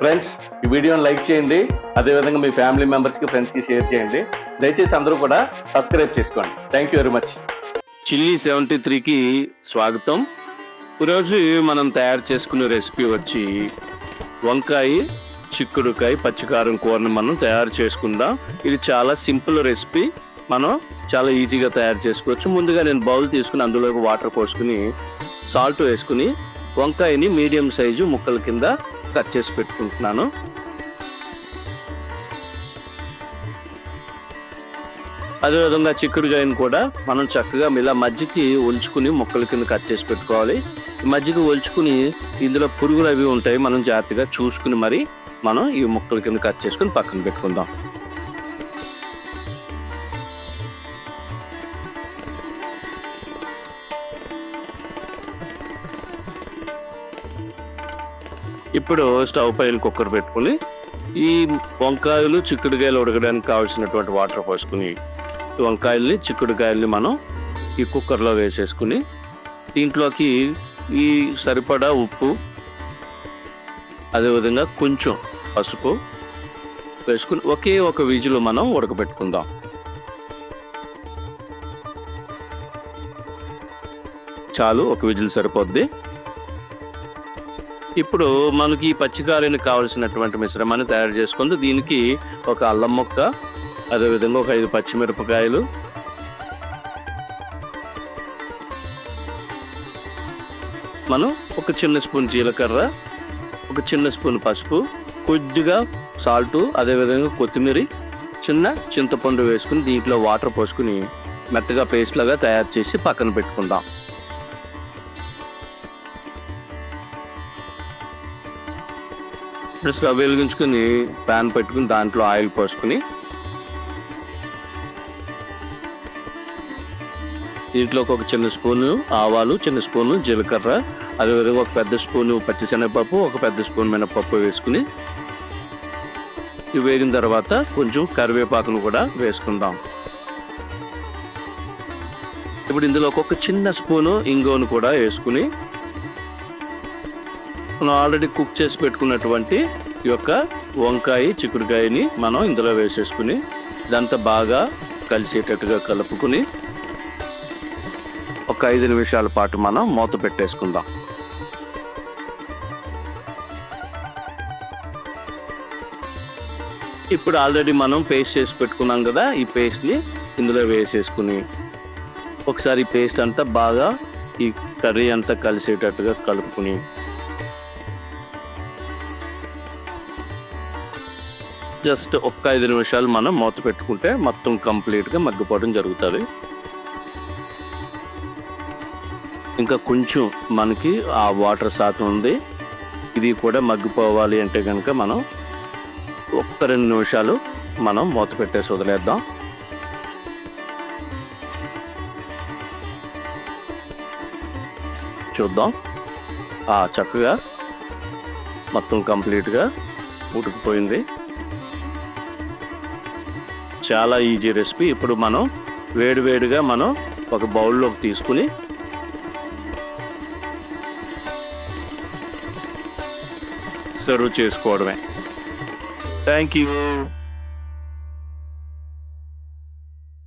Friends ఈ వీడియోని like చేయండి. అదేవిధంగా మీ ఫ్యామిలీ మెంబర్స్కి ఫ్రెండ్స్కి షేర్ చేయండి. దయచేసి అందరూ కూడా సబ్స్క్రైబ్ చేసుకోండి. Thank you very much chilli seventy త్రీకి స్వాగతం. ఈరోజు మనం తయారు చేసుకునే రెసిపీ వచ్చి వంకాయ చిక్కుడుకాయ పచ్చికారం కూరని మనం తయారు చేసుకుందాం. ఇది చాలా సింపుల్ రెసిపీ మనం చాలా ఈజీగా తయారు చేసుకోవచ్చు. ముందుగా నేను బౌల్ తీసుకుని అందులోకి వాటర్ పోసుకుని సాల్ట్ వేసుకుని వంకాయని మీడియం సైజు ముక్కల కింద కట్ చేసి పెట్టుకుంటున్నాను. అదేవిధంగా చిక్కుడుకాయని కూడా మనం చక్కగా ఇలా మజ్జికి ఒలుచుకుని మొక్కల కింద కట్ చేసి పెట్టుకోవాలి. ఈ మజ్జిగ ఒలుచుకుని ఇందులో పురుగులు అవి ఉంటాయి మనం జాగ్రత్తగా చూసుకుని మరి మనం ఈ మొక్కల కింద కట్ చేసుకుని పక్కన పెట్టుకుందాం. ఇప్పుడు స్టవ్ పైన కుక్కర్ పెట్టుకుని ఈ వంకాయలు చిక్కుడుకాయలు ఉడకడానికి కావాల్సినటువంటి వాటర్ పోసుకుని ఈ వంకాయల్ని చిక్కుడుకాయల్ని మనం ఈ కుక్కర్లో వేసేసుకుని దీంట్లోకి ఈ సరిపడా ఉప్పు అదేవిధంగా కొంచెం పసుపు వేసుకుని ఒకే ఒక విజులు మనం ఉడకబెట్టుకుందాం. చాలు ఒక విజిల్ సరిపోద్ది. ఇప్పుడు మనకి ఈ పచ్చికాయలకు కావలసినటువంటి మిశ్రమాన్ని తయారు చేసుకుంది. దీనికి ఒక అల్లం మొక్క అదేవిధంగా ఒక ఐదు పచ్చిమిరపకాయలు. మనం ఒక చిన్న స్పూన్ జీలకర్ర ఒక చిన్న స్పూన్ పసుపు కొద్దిగా సాల్టు అదేవిధంగా కొత్తిమీర చిన్న చింతపండు వేసుకుని దీంట్లో వాటర్ పోసుకుని మెత్తగా పేస్ట్ లాగా తయారు చేసి పక్కన పెట్టుకుందాం. ఇప్పుడు స్టవ్ వెలిగించుకుని ప్యాన్ పెట్టుకుని దాంట్లో ఆయిల్ పోసుకుని దీంట్లో ఒక చిన్న స్పూను ఆవాలు చిన్న స్పూను జీలకర్ర అదేవిధంగా ఒక పెద్ద స్పూను పచ్చిశనగపప్పు ఒక పెద్ద స్పూన్ మినపప్పు వేసుకుని ఇవి వేగిన తర్వాత కొంచెం కరివేపాకును కూడా వేసుకుందాం. ఇప్పుడు ఇందులో ఒక చిన్న స్పూను ఇంగువను కూడా వేసుకుని మనం ఆల్రెడీ కుక్ చేసి పెట్టుకున్నటువంటి ఈ యొక్క వంకాయ చిక్కుడుకాయని మనం ఇందులో వేసేసుకుని ఇదంతా బాగా కలిసేటట్టుగా కలుపుకుని ఒక ఐదు నిమిషాల పాటు మనం మూత పెట్టేసుకుందాం. ఇప్పుడు ఆల్రెడీ మనం పేస్ట్ చేసి పెట్టుకున్నాం కదా ఈ పేస్ట్ని ఇందులో వేసేసుకుని ఒకసారి పేస్ట్ అంతా బాగా ఈ కర్రీ అంతా కలిసేటట్టుగా కలుపుకుని జస్ట్ ఒక్క ఐదు నిమిషాలు మనం మూత పెట్టుకుంటే మొత్తం కంప్లీట్గా మగ్గిపోవడం జరుగుతుంది. ఇంకా కొంచెం మనకి ఆ వాటర్ శాతం ఉంది. ఇది కూడా మగ్గిపోవాలి అంటే కనుక మనం ఒక్క రెండు నిమిషాలు మనం మూత పెట్టేసి వదిలేద్దాం. చూద్దాం. ఆ చక్కగా మొత్తం కంప్లీట్గా ఉడికిపోయింది. చాలా ఈజీ రెసిపీ ఇప్పుడు మనం వేడివేడిగా మనం ఒక బౌల్లోకి తీసుకుని సర్వ్ చేసుకోవడమే. Thank you